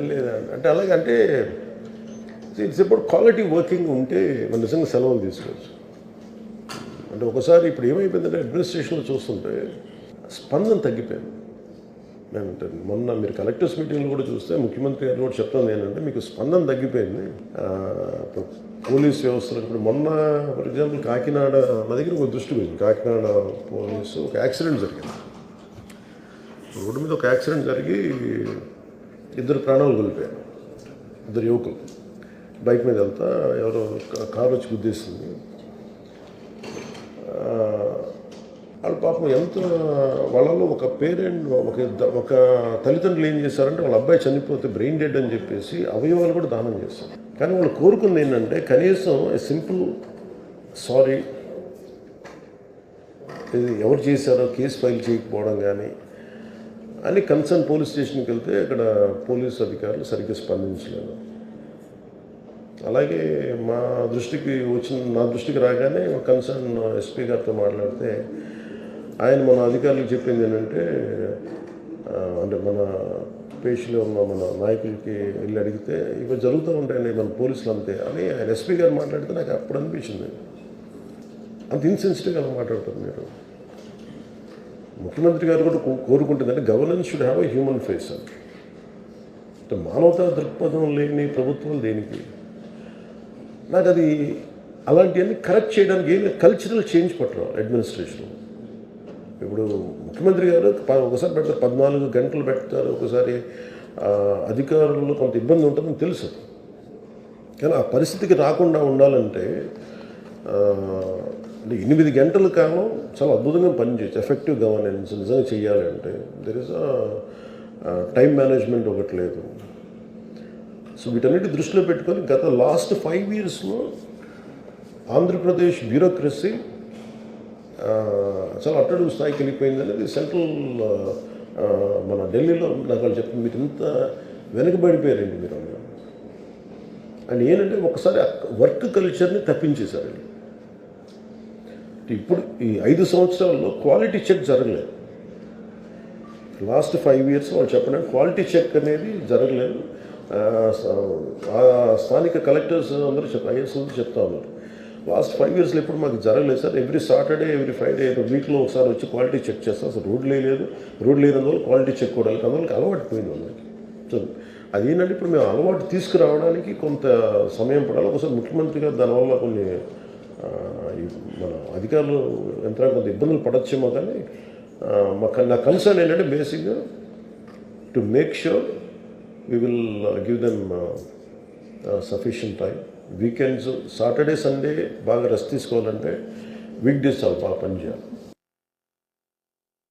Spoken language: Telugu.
లేదా అంటే అలాగే అంటే ఇట్స్ అబౌట్ క్వాలిటీ వర్కింగ్ ఉంటే మన నిజంగా సెలవులు తీసుకోవచ్చు. అంటే ఒకసారి ఇప్పుడు ఏమైపోయిందంటే అడ్మినిస్ట్రేషన్లో చూస్తుంటే స్పందన తగ్గిపోయింది. నేను అంటే మొన్న మీరు కలెక్టర్స్ మీటింగ్లో కూడా చూస్తే ముఖ్యమంత్రి గారు కూడా చెప్తుంది ఏంటంటే మీకు స్పందన తగ్గిపోయింది. ఆ, ఇప్పుడు పోలీస్ వ్యవస్థలో ఇప్పుడు మొన్న ఫర్ ఎగ్జాంపుల్ కాకినాడ నా దగ్గర ఒక దృష్టి పోయింది. కాకినాడ పోలీసు ఒక యాక్సిడెంట్ జరిగింది. రోడ్డు మీద ఒక యాక్సిడెంట్ జరిగి ఇద్దరు ప్రాణాలు కోల్పోయారు. ఇద్దరు యువకులు. బైక్ మీద వెళ్తా ఎవరో కారు వచ్చి గుద్దేసింది. వాళ్ళ పాపం ఎంత వాళ్ళలో ఒక పేరెంట్ ఒక ఒక తల్లిదండ్రులు ఏం చేశారంటే వాళ్ళ అబ్బాయి చనిపోతే బ్రెయిన్ డెడ్ అని చెప్పేసి అవయవాలు కూడా దానం చేస్తారు కానీ వాళ్ళు కోరుకుంది ఏంటంటే కనీసం సింపుల్ సారీ ఇది ఎవరు చేశారో కేసు ఫైల్ చేయకపోవడం కానీ అని కన్సర్న్ పోలీస్ స్టేషన్కి వెళ్తే అక్కడ పోలీస్ అధికారులు సరిగ్గా స్పందించలేదు. అలాగే మా దృష్టికి వచ్చిన నా దృష్టికి రాగానే కన్సర్న్ ఎస్పీ గారితో మాట్లాడితే ఆయన మన అధికారులకు చెప్పింది ఏంటంటే అంటే మన పేషిలో ఉన్న మన నాయకులకి వెళ్ళి అడిగితే ఇవి జరుగుతూ ఉంటాయండి మన పోలీసులు అంతే అని ఆయన ఎస్పీ గారు మాట్లాడితే నాకు అప్పుడు అనిపించింది. అంత ఇన్సెన్సిటివ్గా మాట్లాడతారు మీరు. ముఖ్యమంత్రి గారు కూడా కో- కోరుకుంటుందంటే governance should have a human face అని అంటే మానవతా దృక్పథం లేని ప్రభుత్వం దేనికి? నాకు అది అలాంటివన్నీ కరెక్ట్ చేయడానికి ఏం కల్చరల్ చేంజ్ పట్టడం అడ్మినిస్ట్రేషన్ ఇప్పుడు ముఖ్యమంత్రి గారు ప- ఒకసారి పెడతారు పద్నాలుగు గంటలు పెడతారు. ఒకసారి ఆ, అధికారులు కొంత ఇబ్బంది ఉంటుందని తెలుసు కానీ ఆ పరిస్థితికి రాకుండా ఉండాలంటే అంటే ఎనిమిది గంటల కాలం చాలా అద్భుతంగా పనిచేయచ్చు ఎఫెక్టివ్ గవర్నెన్స్ నిజంగా చేయాలి అంటే. దెర్ ఇస్ టైం మేనేజ్మెంట్ ఒకటి లేదు. సో వీటన్నిటి దృష్టిలో పెట్టుకొని గత లాస్ట్ ఫైవ్ ఇయర్స్లో ఆంధ్రప్రదేశ్ బ్యూరోక్రసీ చాలా అట్టడుగు స్థాయికి వెళ్ళిపోయింది అనేది సెంట్రల్ మన ఢిల్లీలో నాకు వాళ్ళు మీరు ఇంత వెనకబడిపోయారండి మీరు అండ్ ఏంటంటే ఒకసారి వర్క్ కల్చర్ని తప్పించేశారండి ఇప్పుడు ఈ ఐదు సంవత్సరాల్లో క్వాలిటీ చెక్ జరగలేదు. లాస్ట్ ఫైవ్ ఇయర్స్ వాళ్ళు చెప్పడం క్వాలిటీ చెక్ అనేది జరగలేదు. ఆ, స్థానిక కలెక్టర్స్ అందరూ చెప్ ఐఎస్ చెప్తా ఉన్నారు. లాస్ట్ ఫైవ్ ఇయర్స్లో ఎప్పుడు మాకు జరగలేదు sir. Every Saturday every Friday వీక్లో ఒకసారి వచ్చి క్వాలిటీ చెక్ చేస్తాం. అసలు రోడ్లు లేదు. రోడ్లు లేనందువల్ల క్వాలిటీ చెక్ కూడా లేదు. అందువల్ల అలవాటు పోయింది వాళ్ళకి. సో అదేంటంటే ఇప్పుడు మేము అలవాటు తీసుకురావడానికి కొంత సమయం పడాలి. ఒకసారి ముఖ్యమంత్రి గారు దానివల్ల కొన్ని మన అధికారులు యంత్రాంగం కొంత ఇబ్బందులు పడచ్చేమో కానీ మాకు మా నా కన్సర్న్ ఏంటంటే బేసిక్గా to make sure we will give them sufficient time weekends Saturday Sunday బాగా రెస్ట్ తీసుకోవాలంటే వీక్ డేస్ బాగా పనిచేయాలి